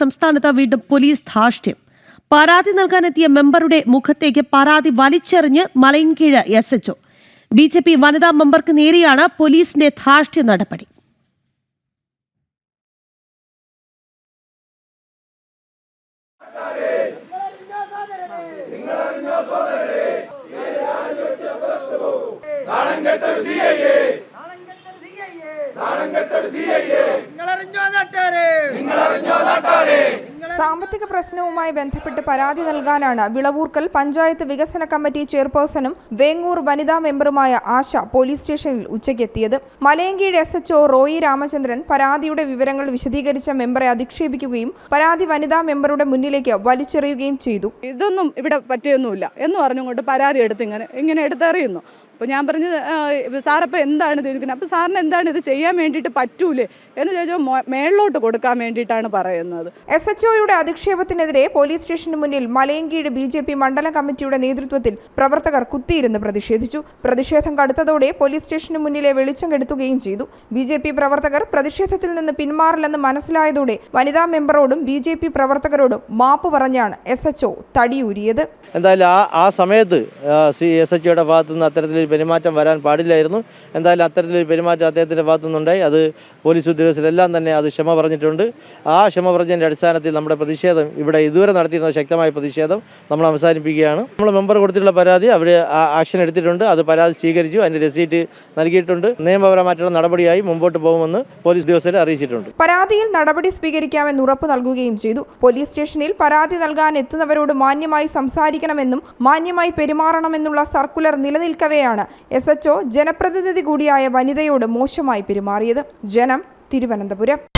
സംസ്ഥാനത്ത് വീണ്ടും പോലീസ് ധാർഷ്ട്യം. പരാതി നൽകാനെത്തിയ മെമ്പറുടെ മുഖത്തേക്ക് പരാതി വലിച്ചെറിഞ്ഞ് Malayinkeezh S H O B J P വനിതാ മെമ്പർക്ക് നേരെയാണ് പോലീസിന്റെ ധാർഷ്ട്യ നടപടി. നിങ്ങളറിഞ്ഞോ സാമ്പത്തിക പ്രശ്നവുമായി ബന്ധപ്പെട്ട് പരാതി നൽകാനാണ് വിളവൂർക്കൽ പഞ്ചായത്ത് വികസന കമ്മിറ്റി ചെയർപേഴ്സണും വേങ്ങൂർ വനിതാ മെമ്പറുമായ ആശ പോലീസ് സ്റ്റേഷനിൽ ഉച്ചയ്ക്കെത്തിയത്. Malayinkeezh S H O Roy Ramachandran പരാതിയുടെ വിവരങ്ങൾ വിശദീകരിച്ച മെമ്പറെ അധിക്ഷേപിക്കുകയും പരാതി വനിതാ മെമ്പറുടെ മുന്നിലേക്ക് വലിച്ചെറിയുകയും ചെയ്തു. ഇതൊന്നും ഇവിടെ പറ്റിയൊന്നുമില്ല. എന്ന് പറഞ്ഞുകൊണ്ട് പരാതി എടുത്ത് ഇങ്ങനെ ഇങ്ങനെ എടുത്തെറിയുന്നു അപ്പോൾ ഞാൻ പറഞ്ഞു സാറപ്പോൾ എന്താണ് ഇത് ഇരിക്കുന്നത് അപ്പോൾ സാറിന് എന്താണ് ഇത് ചെയ്യാൻ വേണ്ടിയിട്ട് പറ്റൂലേ എന്ന് ചോദിച്ചാൽ മേളിലോട്ട് കൊടുക്കാൻ വേണ്ടിയിട്ടാണ് പറയുന്നത്. എസ് എച്ച് ഒയുടെ അധിക്ഷേപത്തിനെതിരെ പോലീസ് സ്റ്റേഷന് മുന്നിൽ മലയങ്കീട് ബി ജെ പി മണ്ഡലം കമ്മിറ്റിയുടെ നേതൃത്വത്തിൽ പ്രവർത്തകർ കുത്തിയിരുന്ന് പ്രതിഷേധിച്ചു. പ്രതിഷേധം കടുത്തതോടെ പോലീസ് സ്റ്റേഷന് മുന്നിലെ വെളിച്ചം കെടുത്തുകയും ചെയ്തു. ബി ജെ പി പ്രവർത്തകർ പ്രതിഷേധത്തിൽ നിന്ന് പിന്മാറില്ലെന്ന് മനസ്സിലായതോടെ വനിതാ മെമ്പറോടും ബി ജെ പി പ്രവർത്തകരോടും മാപ്പ് പറഞ്ഞാണ് എസ് എച്ച് ഒ തടിയൂരിയത്. എന്തായാലും ആ ആ സമയത്ത് സി എസ് എച്ച് ഒയുടെ ഭാഗത്തു നിന്ന് അത്തരത്തിലൊരു പെരുമാറ്റം വരാൻ പാടില്ലായിരുന്നു. എന്തായാലും അത്തരത്തിലൊരു പെരുമാറ്റം അദ്ദേഹത്തിന്റെ ഭാഗത്തു നിന്നുണ്ടായി അത് പോലീസ് ഉദ്യോഗസ്ഥരെല്ലാം തന്നെ അത് ക്ഷമ പറഞ്ഞിട്ടുണ്ട്. ആ ക്ഷമ പറഞ്ഞതിന്റെ അടിസ്ഥാനത്തിൽ നമ്മുടെ പ്രതിഷേധം ഇവിടെ ഇതുവരെ നടത്തിയിരുന്ന ശക്തമായ പ്രതിഷേധം നമ്മൾ അവസാനിപ്പിക്കുകയാണ്. നമ്മൾ മെമ്പർ കൊടുത്തിട്ടുള്ള പരാതി അവർ ആക്ഷൻ എടുത്തിട്ടുണ്ട്. അത് പരാതി സ്വീകരിച്ചു. അതിന്റെ രസീറ്റ് നൽകിയിട്ടുണ്ട്. നിയമപരമായിട്ടുള്ള നടപടിയായി മുമ്പോട്ട് പോകുമെന്ന് പോലീസ് ഉദ്യോഗസ്ഥരെ അറിയിച്ചിട്ടുണ്ട്. പരാതിയിൽ നടപടി സ്വീകരിക്കാമെന്ന് ഉറപ്പ് നൽകുകയും ചെയ്തു. പോലീസ് സ്റ്റേഷനിൽ പരാതി നൽകാൻ എത്തുന്നവരോട് മാന്യമായി സംസാരിക്കണമെന്നും മാന്യമായി പെരുമാറണമെന്നുള്ള സർക്കുലർ നിലനിൽക്കവെയാണ് എസ് എച്ച് ജനപ്രതിനിധി കൂടിയായ വനിതയോട് മോശമായി പെരുമാറിയത്. ജനം തിരുവനന്തപുരം.